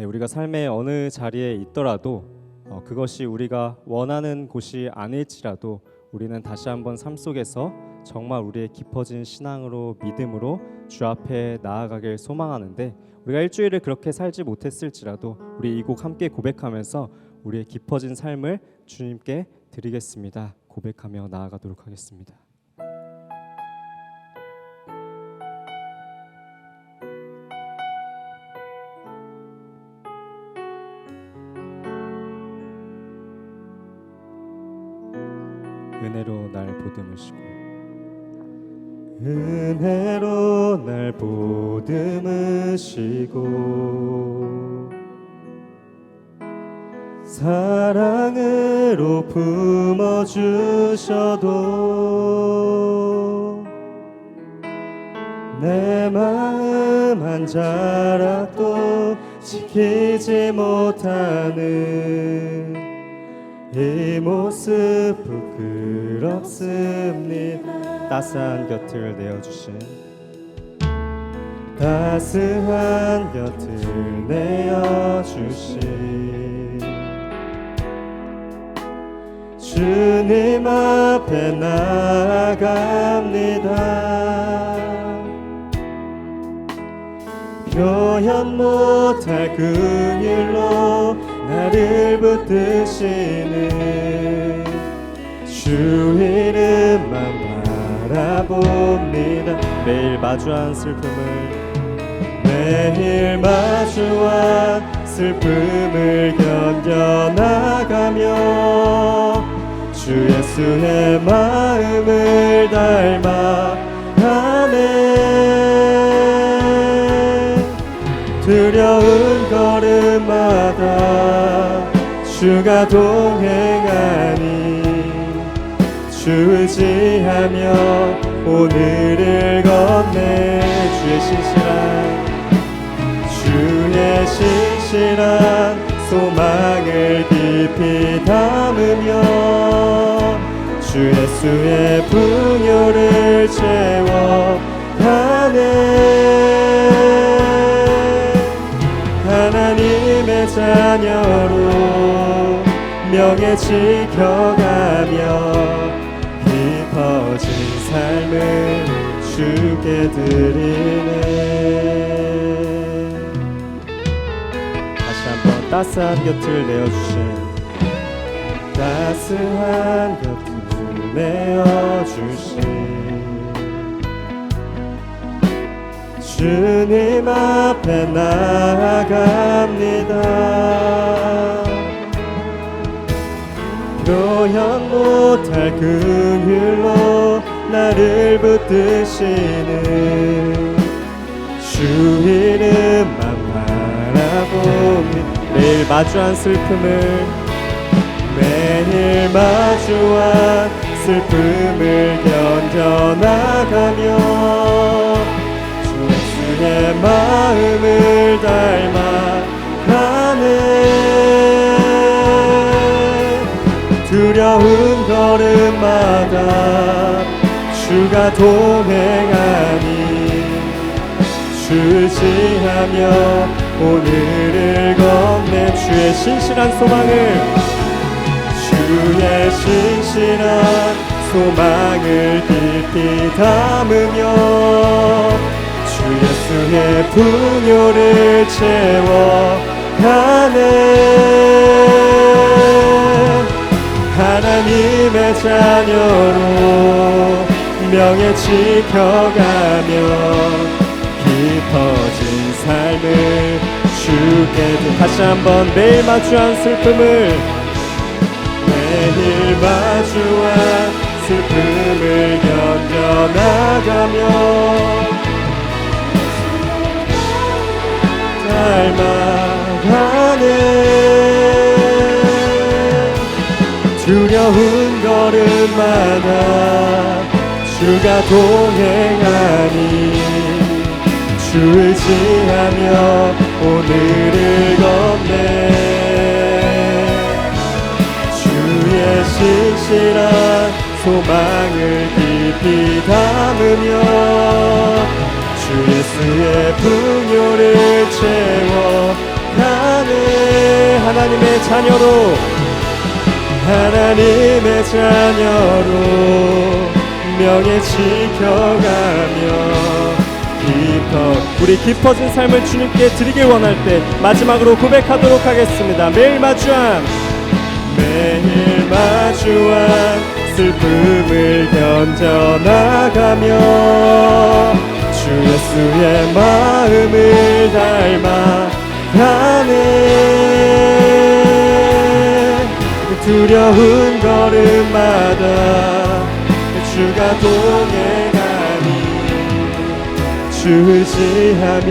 네, 우리가 삶의 어느 자리에 있더라도 어, 그것이 우리가 원하는 곳이 아닐지라도 우리는 다시 한번 삶 속에서 정말 우리의 깊어진 신앙으로 믿음으로 주 앞에 나아가길 소망하는데 우리가 일주일을 그렇게 살지 못했을지라도 우리 이 곡 함께 고백하면서 우리의 깊어진 삶을 주님께 드리겠습니다. 고백하며 나아가도록 하겠습니다. 사랑으로 품어 주셔도 내 마음 한 자락도 지키지 못하는 이 모습 부끄럽습니다. 따스한 곁을 내어주신 따스한 곁을 내어주신 주님 앞에 나아갑니다. 표현 못할 긍휼로 나를 붙드시는 주 이름만 바라봅니다. 매일 마주한 슬픔을 매일 마주한 슬픔을 견뎌나가며 주 예수의 마음을 닮아. 가네 두려운 걸음마다 주가 동행하니 주 의지하며 오늘을 건네 주의 신실한 주의 신실한 소망을 깊이 담으며 주 예수의 풍요를 채워가네. 하나님의 자녀로 명예 지켜가며 깊어진 삶을 주께 드리네 따스한 곁을 내어주신 따스한 곁을 내어주신 주님 앞에 나아갑니다. 표현 못할 긍휼로 나를 붙드시는 주 매일 마주한 슬픔을 매일 마주한 슬픔을 견뎌나가며 주 예수의 마음을 닮아 가네. 두려운 걸음마다 주가 동행하니 주지하며 오늘을 건네 주의 신실한 소망을. 주의 신실한 소망을 깊이 담으며 주 예수의 풍요를 채워가네. 하나님의 자녀로 명예 지켜가며 깊어진 삶을 주께 드- 다시 한번 매일 마주한 슬픔을 매일 마주한 슬픔을 견뎌나가며 닮아가네 두려운 걸음마다 주가 동행하니 주 의지하며 오늘을 건네. 주의 신실한 소망을 깊이 담으며 주 예수의 풍요를 채워 가 하나님의 자녀로 하나님의 자녀로 명예 지켜가며 깊어 우리 깊어진 삶을 주님께 드리길 원할 때 마지막으로 고백하도록 하겠습니다. 매일 마주한 매일 마주한 슬픔을 견뎌나가며 주 예수의 마음을 닮아 가네. 두려운 걸음마다 주가 동행하니 주 의지하며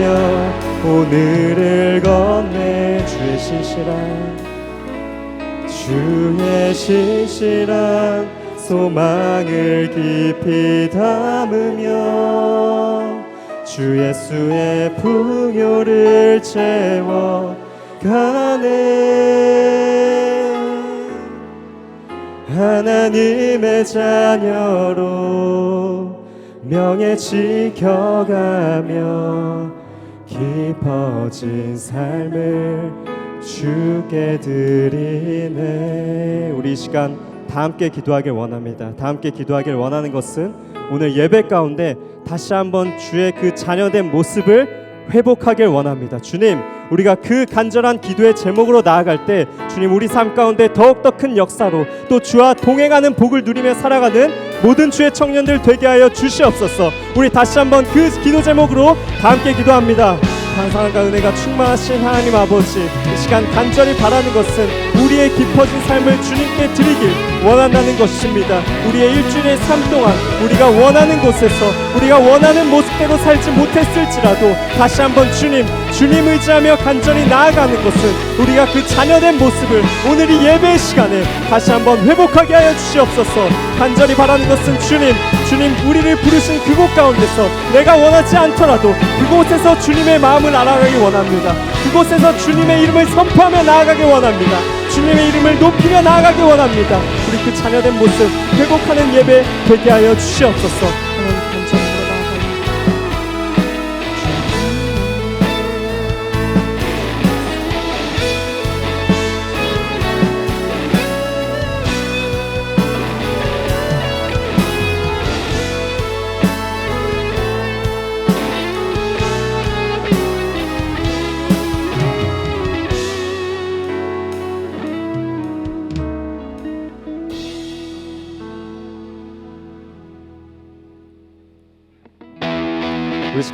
오늘을 건네 주의 신실한 주의 신실한 소망을 깊이 담으며 주 예수의 풍요를 채워 가네. 하나님의 자녀로 명예 지켜가며 깊어진 삶을 주께 드리네. 우리 이 시간 다 함께 기도하길 원합니다. 다 함께 기도하길 원하는 것은 오늘 예배 가운데 다시 한번 주의 그 자녀된 모습을 회복하길 원합니다. 주님 우리가 그 간절한 기도의 제목으로 나아갈 때 주님 우리 삶 가운데 더욱더 큰 역사로 또 주와 동행하는 복을 누리며 살아가는 모든 주의 청년들 되게 하여 주시옵소서. 우리 다시 한번 그 기도 제목으로 다 함께 기도합니다. 항상과 은혜가 충만하신 하나님 아버지 이 시간 간절히 바라는 것은 우리의 깊어진 삶을 주님께 드리길 원한다는 것입니다. 우리의 일주일의 삶 동안 우리가 원하는 곳에서 우리가 원하는 모습대로 살지 못했을지라도 다시 한번 주님 주님 의지하며 간절히 나아가는 것은 우리가 그 자녀된 모습을 오늘 이 예배 시간에 다시 한번 회복하게 하여 주시옵소서. 간절히 바라는 것은 주님 주님 우리를 부르신 그곳 가운데서 내가 원하지 않더라도 그곳에서 주님의 마음을 알아가기 원합니다. 그곳에서 주님의 이름을 선포하며 나아가기 원합니다 주님의 이름을 높이며 나아가기 원합니다. 우리 그 자녀된 모습 회복하는 예배 되게 하여 주시옵소서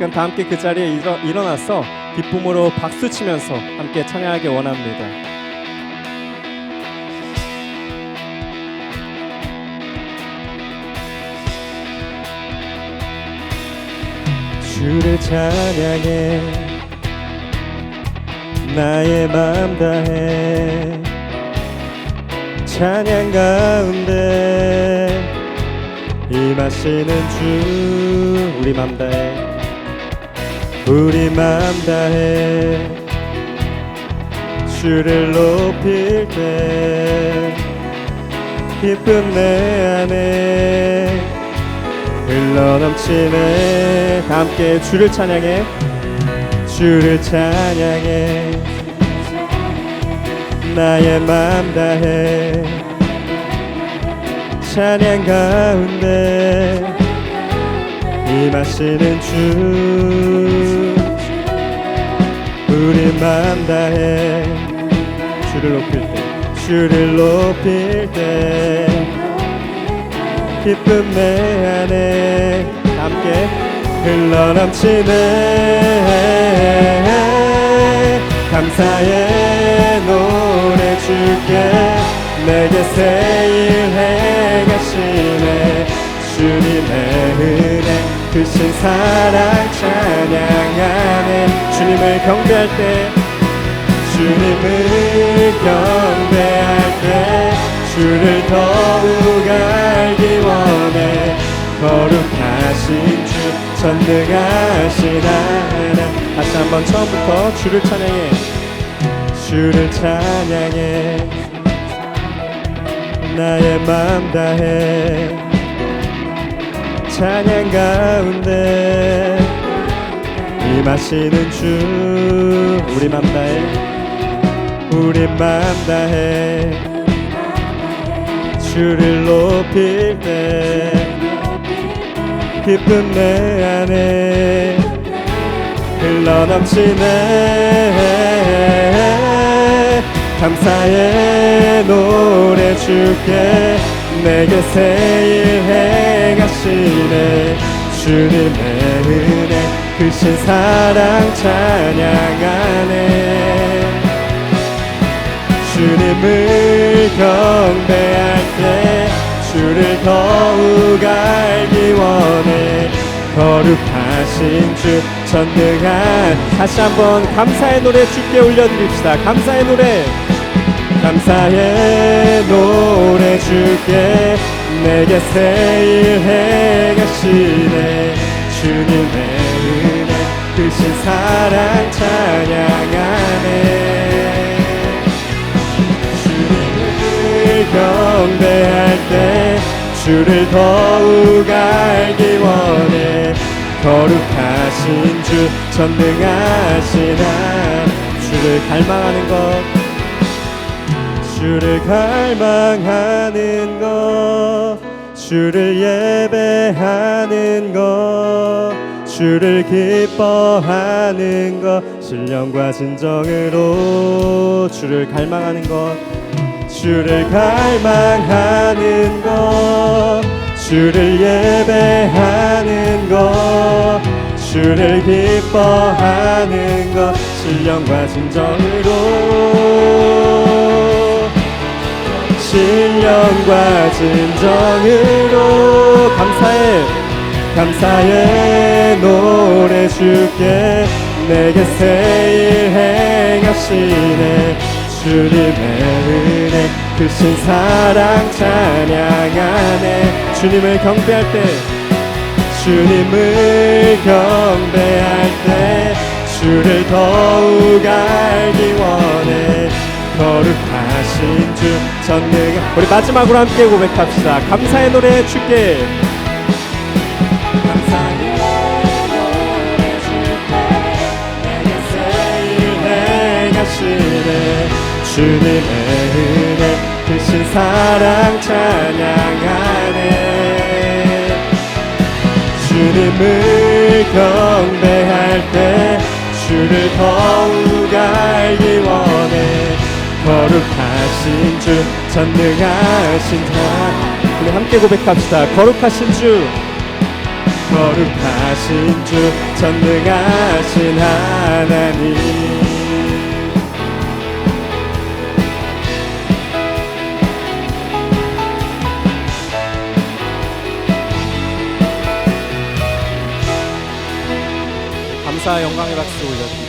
시간 다 함께 그 자리에 일어, 일어나서 기쁨으로 박수 치면서 함께 찬양하기 원합니다. 주를 찬양해. 나의 맘 다해. 찬양 가운데 임하시는 주 우리 맘 다해 우리 맘 다해 주를 높일 때 기쁨 내 안에 흘러넘치네. 다 함께 주를 찬양해. 주를 찬양해. 나의 맘 다해. 찬양 가운데 임하시는 주 맘 다해. 주를 높일 때 주를 높일 때. 기쁨 내 안에 함께 흘러넘치네. 감사의 노래 주께 내게 새일 행하시네 주님의 은혜 크신 사랑 찬양하네. 주님을 경배할 때 주님을 경배할 때 주를 더욱 알기 원해. 거룩하신 주 전능하신 하나님 다시 한번 처음부터 주를 찬양해. 주를 찬양해. 나의 맘 다해 찬양 가운데 임하시는 주 우리 맘 다해. 우리 맘 다해. 주를 높일 때 기쁨 내 안에 흘러넘치네. 감사의 노래 주께 내게 새일 행하시네. 주님의 은혜 크신 사랑 찬양하네. 주님을 경배할 때 주를 더욱 알기 원해. 거룩하신 주 전능한. 다시 한번 감사의 노래 주께 올려드립시다. 감사의 노래 감사의 노래 주께 내게 새일 행하시네. 주님의 은혜 크신 사랑 찬양하네. 주님을 경배할 때 주를 더욱 알기 원해. 거룩하신 주 전능하신 한 주를 갈망하는 것 주를 갈망하는 것 주를 예배하는 것 주를 기뻐하는 것 신령과 진정으로 주를 갈망하는 것 주를 갈망하는 것 주를 예배하는 것 주를 기뻐하는 것 신령과 진정으로 신령과 진정으로 감사해. 감사의 노래 주께 내게 새일 행하시네. 주님의 은혜 크신 사랑 찬양하네. 주님을 경배할 때 주님을 경배할 때 주를 더욱 알기 원해. 거룩 하신 주 전능 우리 마지막으로 함께 고백합시다. 감사의 노래 주께 주님의 은혜 크신 사랑 찬양하네. 주님을 경배할 때 주를 더욱 알기 원해. 거룩 하신 주 전능하신 자. 우리 함께 고백합시다. 거룩하신 주. 거룩하신 주 전능하신 하나님. 감사 영광의 박수 올려드립시다.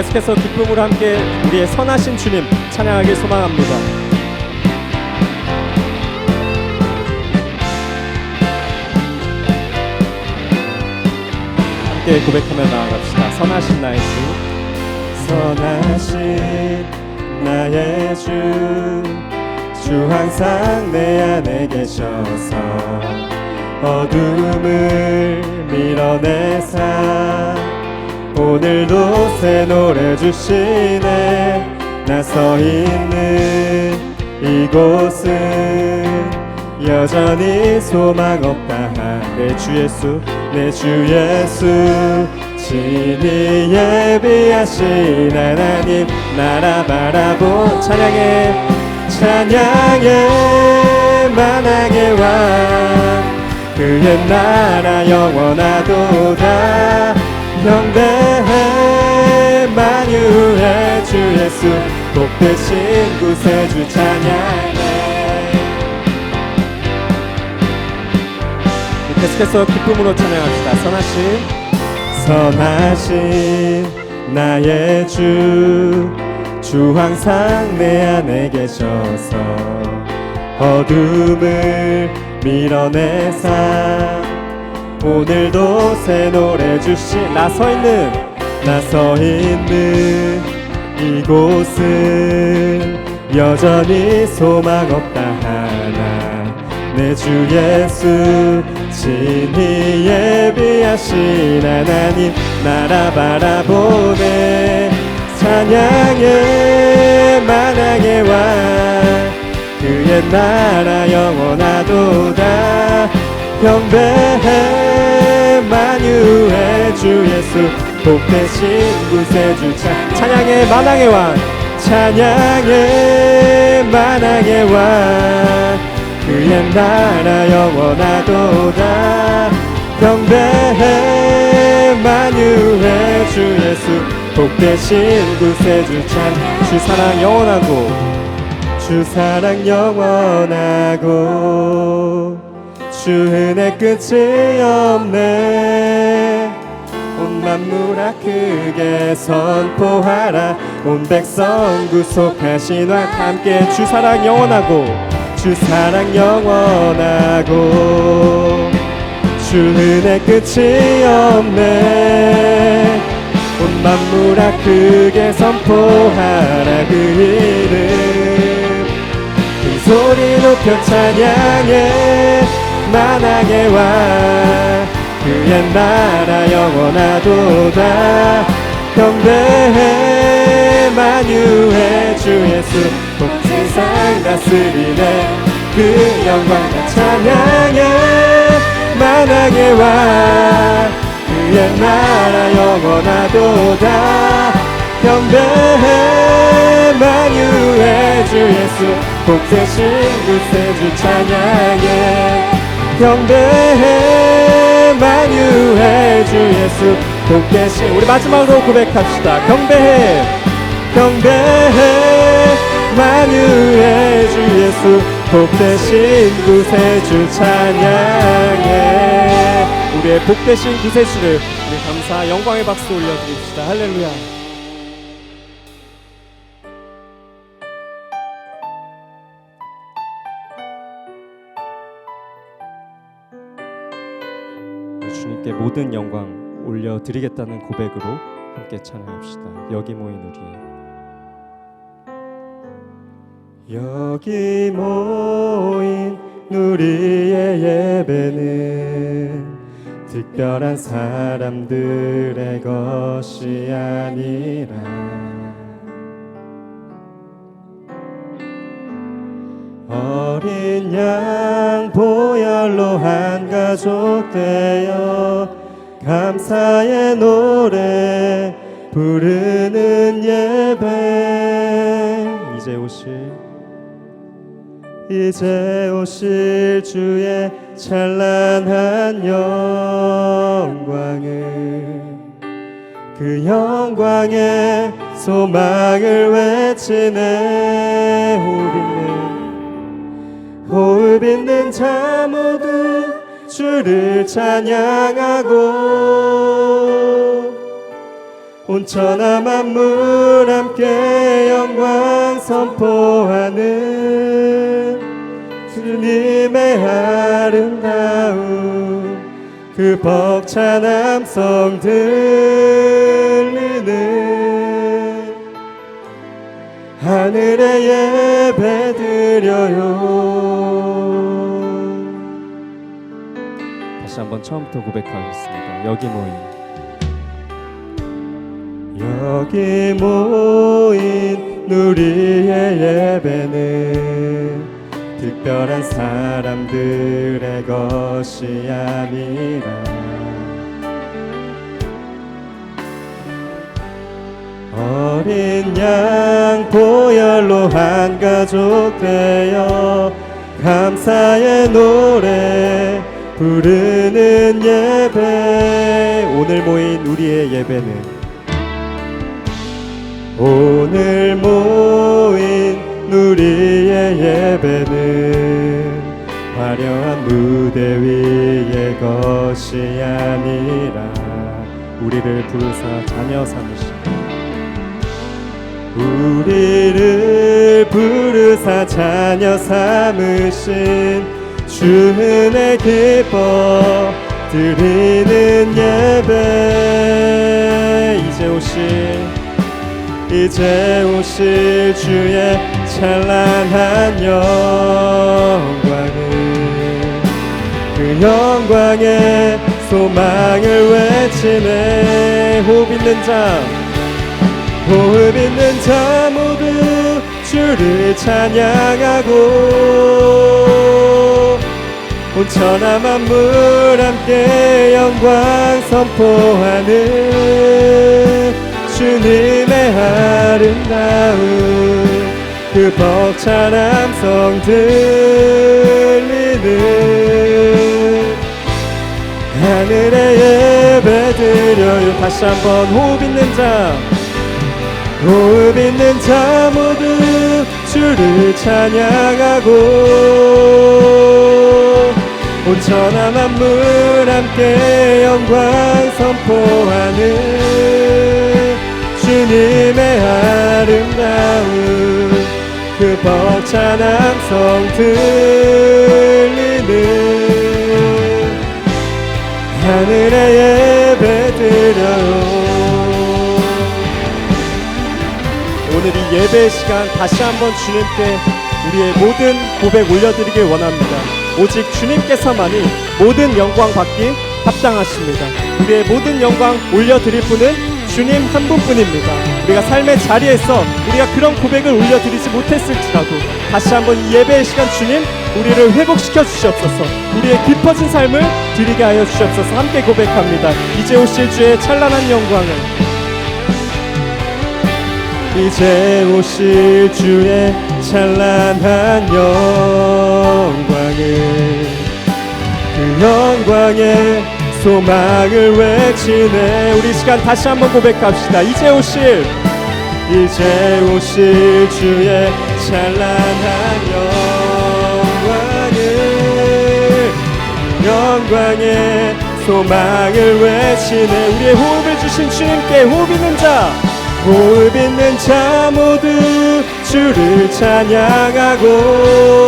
계속해서 기쁨으로 함께 우리의 선하신 주님 찬양하길 소망합니다. 함께 고백하며 나아갑시다. 선하신 나의 주, 선하신 나의 주. 주 항상 내 안에 계셔서 어둠을 밀어내사 오늘도 새 노래 주시네. 나 서 있는 이곳은 여전히 소망 없다. 내주 예수 내 주 예수. 친히 예비하신 하나님 나라 바라보 찬양해. 찬양의 만왕의 왕 그의 나라 영원하도다 영대해 만유의 주 예수 복되신 구세주 찬양해. 계속해서 기쁨으로 찬양합시다. 선하신 선하신 나의 주 주 항상 내 안에 계셔서 어둠을 밀어내사 오늘도 새 노래 주신 나 서 있는 나 서 있는 이곳은 여전히 소망 없다 하나. 내 주 예수 친히 예비하신 하나님 나라 바라보네. 찬양의 만왕의 왕. 그의 나라 영원하도다 경배해 만유의 주 예수 복되신 구세주 찬 찬양의 만왕의 왕 찬양의 만왕의 왕. 그의 나라 영원하도다. 경배해 만유의 주 예수 복되신 구세주 찬 주 사랑 영원하고 주 사랑 영원하고 주 은혜 끝이 없네. 온 만물 아 크게 선포하라. 온 백성 구속하신 왕 함께 주 사랑 영원하고 주 사랑 영원하고. 주 은혜 끝이 없네. 온 만물 아 크게 선포하라. 그 이름 큰 소리 높여 찬양해 만왕의 왕 그의 나라 영원하도다. 경배해 만유의 주 예수. 온 세상 다스리네. 그 영광 다 찬양해. 만왕의 왕 그의 나라 영원하도다. 경배해 만유의 주 예수. 복되신 구세주 찬양해 경배해 만유의 주 예수. 복되신 우리 마지막으로 고백합시다. 경배해 경배해 만유의 주 예수. 복되신 구세주 찬양해 우리의 복되신 구세주를 우리 감사 영광의 박수 올려드립시다. 할렐루야 주님께 모든 영광 올려드리겠다는 고백으로 함께 찬양합시다. 여기 모인 우리의 여기 모인 우리의 예배는 특별한 사람들의 것이 아니라 어린 양 보혈로 한 가족 되어 감사의 노래 부르는 예배. 이제 오실 이제 오실 주의 찬란한 영광을 그 영광의 소망을 외치네 있는 있는 자 모두 주를 찬양하고 온 천하 만물 함께 영광 선포하는 주님의 아름다움 그 벅찬 함성 들리는 하늘의 예배 드려요 한번 처음부터 고백하겠습니다. 여기 모인. 여기 모인 우리의 예배는 특별한 사람들의 것이 아니라 어린 양 보혈로 한 가족 되어 감사의 노래 부르는 예배. 오늘 모인 우리의 예배는 오늘 모인 우리의 예배는 화려한 무대 위의 것이 아니라 우리를 부르사 자녀 삼으신 우리를 부르사 자녀 삼으신 주은의 기뻐 드리는 예배. 이제 오실 이제 오실 주의 찬란한 영광을 영광의 소망을 외치네. 호흡 있는 자 호흡 있는 자 모두 주를 찬양하고 온 천하 만물 함께 영광 선포하는 주님의 아름다운 그 벅찬 함성 들리는 하늘에 예배 드려요. 다시 한번 호흡 있는 자 호흡 있는 자 모두 주를 찬양하고 온 천하 만물 함께 영광 선포하는 주님의 아름다운 그 벅찬 함성 들리는 하늘에 예배 드려요 오늘 이 예배 시간 다시 한번 주님께 우리의 모든 고백 올려드리길 원합니다. 오직 주님께서만이 모든 영광 받기 합당하십니다. 우리의 모든 영광 올려드릴 분은 주님 한 분뿐입니다. 우리가 삶의 자리에서 우리가 그런 고백을 올려드리지 못했을지라도 다시 한번 이 예배의 시간 주님 우리를 회복시켜 주시옵소서. 우리의 깊어진 삶을 드리게 하여 주시옵소서. 함께 고백합니다. 이제 오실 주의 찬란한 영광을 이제 오실 주의 찬란한 영광 을그 영광의 소망을 외치네. 우리 시간 다시 한번 고백합시다. 이제 오실 이제 오실 주의 찬란한 영광을 그 영광의 소망을 외치네. 우리의 호흡을 주신 주님께 호흡 있는 자 호흡 있는 자 모두 주를 찬양하고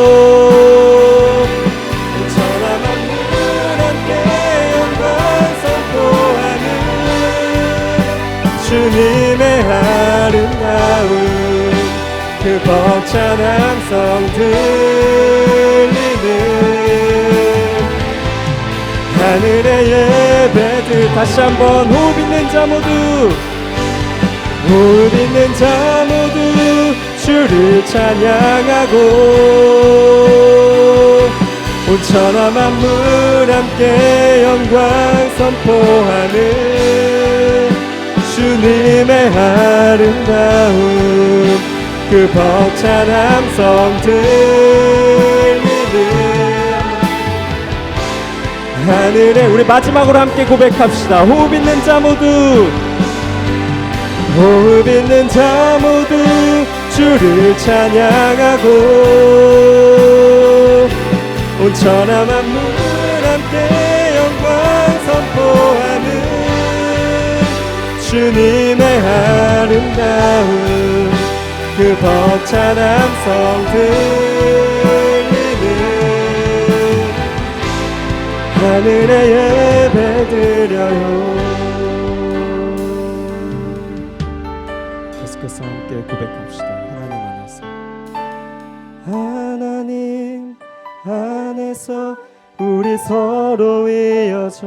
벅찬 함성 들리는 하늘의 예배들. 다시 한번 호흡 있는 자 모두 호흡 있는 자 모두 주를 찬양하고 온 천하 만물 함께 영광 선포하는 주님의 아름다운 그 벅찬 함성 들리는 하늘에 우리 마지막으로 함께 고백합시다. 호흡 있는 자 모두 호흡 있는 자 모두 주를 찬양하고 온 천하 만물 함께 영광 선포하는 주님의 아름다운 그 벅찬 함성 들리는 하늘에 예배 드려요. 계속해서 함께 고백합시다. 하나님 안에서. 하나님 안에서 우리 서로 이어져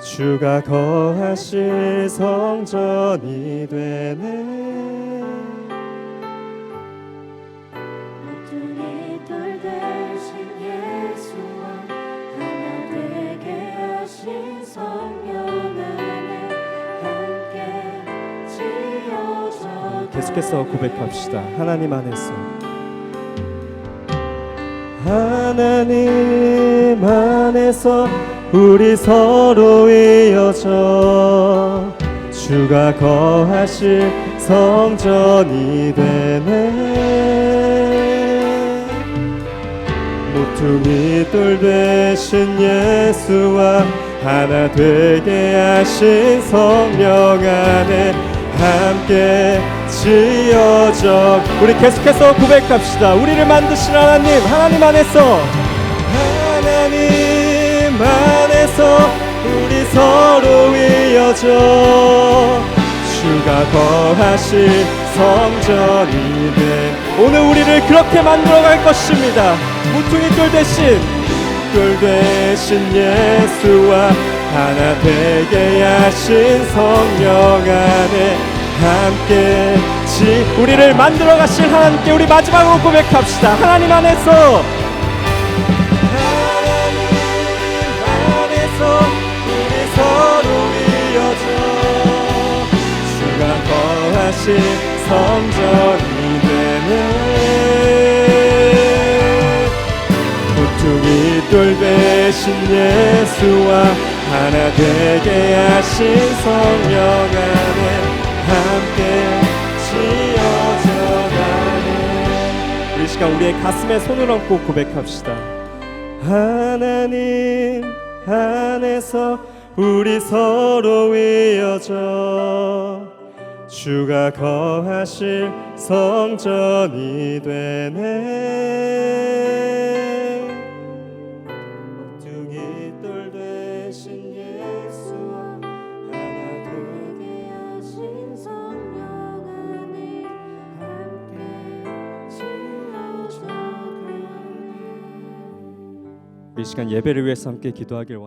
주가 거하실 성전이 되네 하신 성령 안에 함께 지어져 계속해서 고백합시다. 하나님 안에서 하나님 안에서 우리 서로 이어져 주가 거하실 성전이 되네 모퉁이 돌 되신 예수와 하나 되게 하신 성령 안에 함께 지어져. 우리 계속해서 고백합시다. 우리를 만드신 하나님 하나님 안에서. 하나님 안에서 우리 서로 이어져. 주가 거하실 성전이 돼. 오늘 우리를 그렇게 만들어 갈 것입니다. 모퉁이 돌 대신 돌 되신 예수와 하나 되게 하신 성령 안에 함께 지 우리를 만들어 가실 하나님께 우리 마지막으로 고백합시다. 하나님 안에서. 하나님 안에서 우리 서로 이어져. 주가 거하신 성전이 되네 돌 되신 예수와 하나 되게 하신 성령 안에 함께 지어져 가네. 우리 시간 우리의 가슴에 손을 얹고 고백합시다. 하나님 안에서 우리 서로 이어져 주가 거하실 성전이 되네 시간 예배를 위해서 함께 기도하길 원합니다.